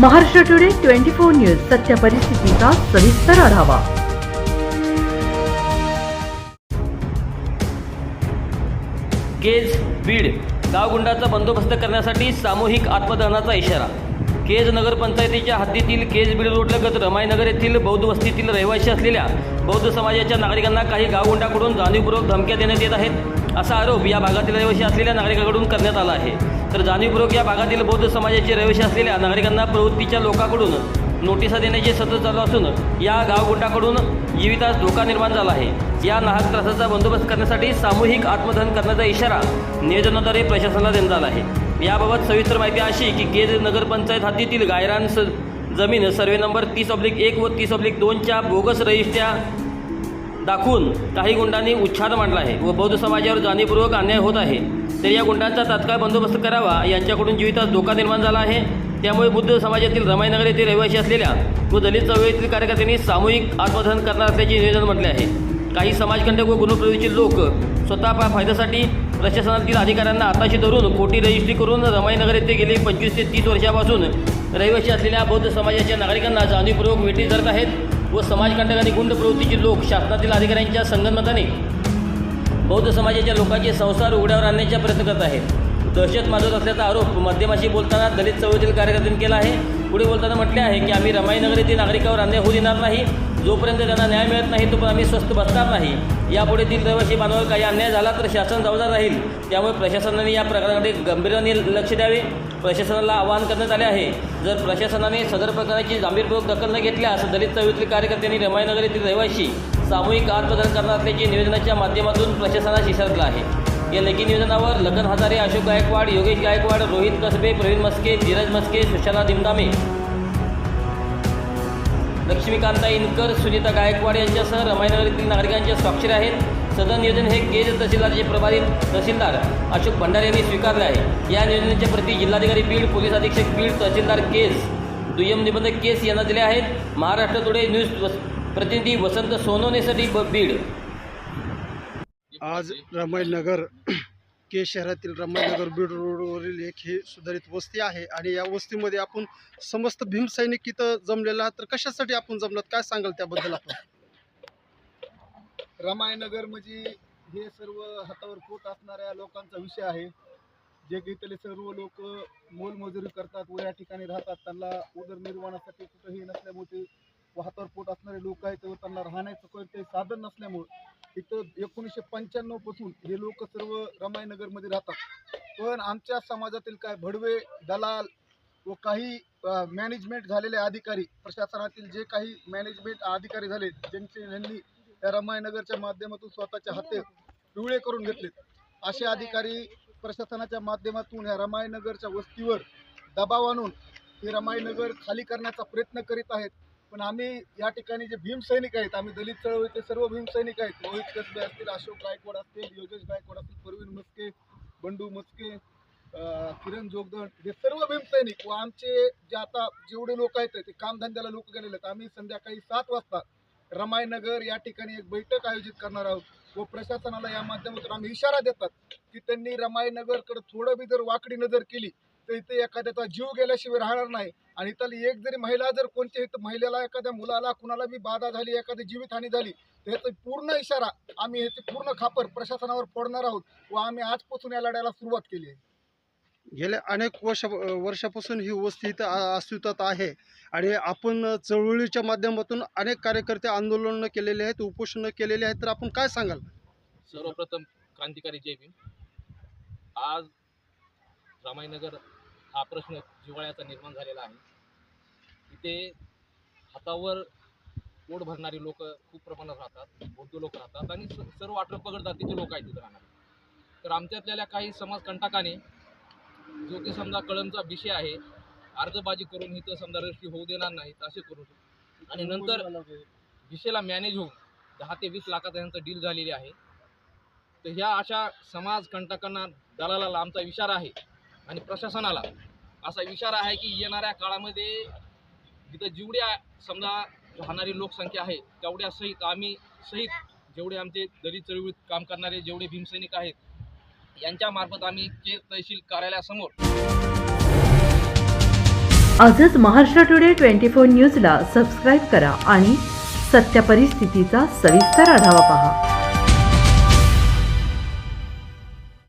Maharashtra today twenty four news सत्य परिस्थितीचा सविस्तर आढावा. केज बीड गावगुंडाचा बंदोबस्त करण्यासाठी सामूहिक आत्मदहनाचा इशारा. केज नगरपंचायतीच्या हद्दीतील केज बीड रोडलगत रमाईनगर येथील बौद्ध वस्तीतील रहिवासी असलेल्या बौद्ध समाजाच्या नागरिकांना काही गावगुंडाकडून जाणीवपूर्वक धमक्या देण्यात येत आहेत असा आरोप या भागातील रहिवासी असलेल्या नागरिकांकडून करण्यात आला आहे. तर जाणीवपूर्वक या भागातील बौद्ध समाजाचे रहिवासी असलेल्या नागरिकांना प्रवृत्तीच्या लोकांकडून नोटिसा देण्याचे सतत चालू असून या गावगुंडाकडून जीवितास धोका निर्माण झाला आहे. या नाहक त्रासाचा बंदोबस्त करण्यासाठी सामूहिक आत्मदहन करण्याचा इशारा नियोजनाद्वारे प्रशासनाला देण्यात आला आहे. याबाबत सविस्तर माहिती अशी की केज नगरपंचायत हद्दीतील गायरान स जमीन सर्वे नंबर तीस ऑब्लिक एक व तीस ऑब्लिक दोनच्या बोगस रजिस्ट्या दाखवून काही गुंडांनी उच्छाद मांडला आहे व बौद्ध समाजावर जाणीवपूर्वक अन्याय होत आहे. तर या गुंडांचा तात्काळ बंदोबस्त करावा यांच्याकडून जीवितात धोका निर्माण झाला आहे. त्यामुळे बुद्ध समाजातील रमाईनगर येथील रहिवासी असलेल्या व दलित चळवळीतील कार्यकर्त्यांनी सामूहिक आत्मदहन करणार असल्याचे निवेदन म्हटले आहे. काही समाजकंटक व गुणप्रवृत्तीचे लोक स्वतः फायद्यासाठी प्रशासनातील अधिकाऱ्यांना हाताशी धरून खोटी रजिस्ट्री करून रमाईनगर येथे गेले पंचवीस ते तीस वर्षापासून रहिवासी असलेल्या बौद्ध समाजाच्या नागरिकांना जाणीवपूर्वक वेटी धरत आहेत व समाजकंटक आणि गुंड प्रवृत्तीचे लोक शासनातील अधिकाऱ्यांच्या संगनमताने बौद्ध समाजाच्या लोकांचे संसार उघड्यावर आणण्याचा प्रयत्न करत आहेत. दहशत माजवत असल्याचा आरोप माध्यमाशी बोलताना दलित चळवळीतील कार्यकर्त्यांनी केला आहे. पुढे बोलताना म्हटले आहे की आम्ही रमाईनगर येथील नागरिकावर अन्याय होऊ देणार नाही. जोपर्यंत त्यांना न्याय मिळत नाही तोपर्यंत आम्ही स्वस्थ बसणार नाही. यापुढे तीन रहिवासी बांधवावर काही अन्याय झाला तर शासन जबाबदार राहील. त्यामुळे प्रशासनाने या प्रकरणाकडे गंभीराने लक्ष द्यावे. प्रशासनाला आवाहन करण्यात आले आहे. जर प्रशासनाने सदर प्रकरणाची जांभीरपूर्वक दखल न घेतल्यास दलित चळवळीतील कार्यकर्त्यांनी रमाईनगर येथील रहिवासी सामूहिक आत्मदहन करणार असल्याचे निवेदनाच्या माध्यमातून प्रशासनास इशारला आहे. या लेखी निवेदनावर लखन हजारे अशोक गायकवाड योगेश गायकवाड रोहित कसबे प्रवीण मस्के धीरज मस्के सुशाला दिमदामे. लक्ष्मीकांता इनकर सुनीता गायकवाड यांच्यासह रमायनगरीतील येथील नागरिकांच्या स्वाक्षरी आहेत. सदर नियोजन हे केज तहसीलदारचे प्रभारी तहसीलदार अशोक भंडारे यांनी स्वीकारले आहे. या नियोजनाच्या प्रती जिल्हाधिकारी बीड पोलीस अधीक्षक बीड तहसीलदार केस दुय्यम निबंधक केस यांना दिले आहेत. महाराष्ट्र टुडे न्यूज प्रतिनिधी वसंत सोनवणेसाठी ब- बीड. आज रमाईनगर के शहरातील रमाईनगर बीड रोडवरील एक ही सुधारित वस्ती आहे आणि या वस्तीमध्ये आपण समस्त भीमसैनिक इथं जमलेला तर कशासाठी आपण जमलात? काय सांगाल त्याबद्दल आपण? रमायनगर म्हणजे हे सर्व हातावर पोट असणाऱ्या लोकांचा विषय आहे. जे की इथले सर्व लोक मोलमजुरी करतात व या ठिकाणी राहतात. त्यांना उदरनिर्वाहासाठी कुठंही नसल्यामुळे ते पोट असणारे लोक आहेत तेव्हा त्यांना राहण्याचं कोणतंही साधन नसल्यामुळं इथं एकोणीसशे पंच्याण्णवपासून हे लोक सर्व रमायनगरमध्ये राहतात. पण आमच्या समाजातील काय भडवे दलाल व काही मॅनेजमेंट झालेले अधिकारी प्रशासनातील जे काही मॅनेजमेंट अधिकारी झाले ज्यांचे यांनी या रमायनगरच्या माध्यमातून स्वतःच्या हाते पिवळे करून घेतलेत. असे अधिकारी प्रशासनाच्या माध्यमातून या रमायनगरच्या वस्तीवर दबाव आणून हे रमायनगर खाली करण्याचा प्रयत्न करीत आहेत. पण आम्ही या ठिकाणी जे भीमसैनिक आहेत आम्ही दलित चळवळीचे सर्व भीमसैनिक आहेत. रोहित कसबे असतील अशोक गायकवाड असतील योगेश गायकवाड असतील प्रवीण मस्के बंडू मस्के किरण जोगदण हे सर्व भीमसैनिक व आमचे जे आता जेवढे लोक आहेत ते कामधंद्याला लोक गेलेले आहेत. आम्ही संध्याकाळी सात वाजता रमायनगर या ठिकाणी एक बैठक आयोजित करणार आहोत व प्रशासनाला या माध्यमातून आम्ही इशारा देतात की त्यांनी रमायनगरकडे थोडं बी जर वाकडी नजर केली इथे एखाद्याचा जीव गेल्याशिवाय राहणार नाही. आणि इथली एक जरी महिला जर कोणत्या इथं महिलेला एखाद्या मुलाला कुणाला बी बाधा झाली एखादी जीवितहानी झाली तर ह्याचा पूर्ण इशारा आम्ही ह्याची पूर्ण खापर प्रशासनावर फोडणार आहोत व आम्ही आजपासून या लढ्याला सुरुवात केली आहे. गेल्या अनेक वर्ष वर्षापासून ही वस्ती इथं अस्तित्वात आहे. आणि आपण चळवळीच्या माध्यमातून अनेक कार्यकर्ते आंदोलनं केलेले आहेत उपोषणं केलेले आहेत. तर आपण काय सांगाल? सर्वप्रथम क्रांतिकारी जय भीम. आज रामायनगर हा प्रश्न जिव्हाळ्याचा निर्माण झालेला आहे. इथे हातावर पोट भरणारी लोक खूप प्रमाणात राहतात बौद्ध लोक राहतात आणि स- सर्व अठरा पगड जातीचे लोक आहेत तिथे राहणार. तर आमच्यातल्या काही समाजकंटकाने जो की समजा कळमचा विषय आहे अर्जबाजी करून इथं समजा रजिस्ट्री होऊ देणार नाहीत असे करू आणि नंतर विषयाला मॅनेज होऊन दहा ते वीस लाखाचा डील झालेली आहे. तर ह्या अशा समाजकंटकांना दलालाला आमचा इशारा आहे. आणि प्रशासनाला असा इशारा आहे की येणाऱ्या काळामध्ये जिथं जेवढ्या समजा राहणारी लोकसंख्या आहे तेवढ्या सहित आम्ही सहित जेवढे आमचे दलित चळवळीत काम करणारे जेवढे भीमसैनिक आहेत यांच्यामार्फत आम्ही के तहसील कार्यालयासमोर आजच महाराष्ट्र टुडे ट्वेंटी फोर न्यूजला सबस्क्राईब करा आणि सत्य परिस्थितीचा सविस्तर आढावा पहा.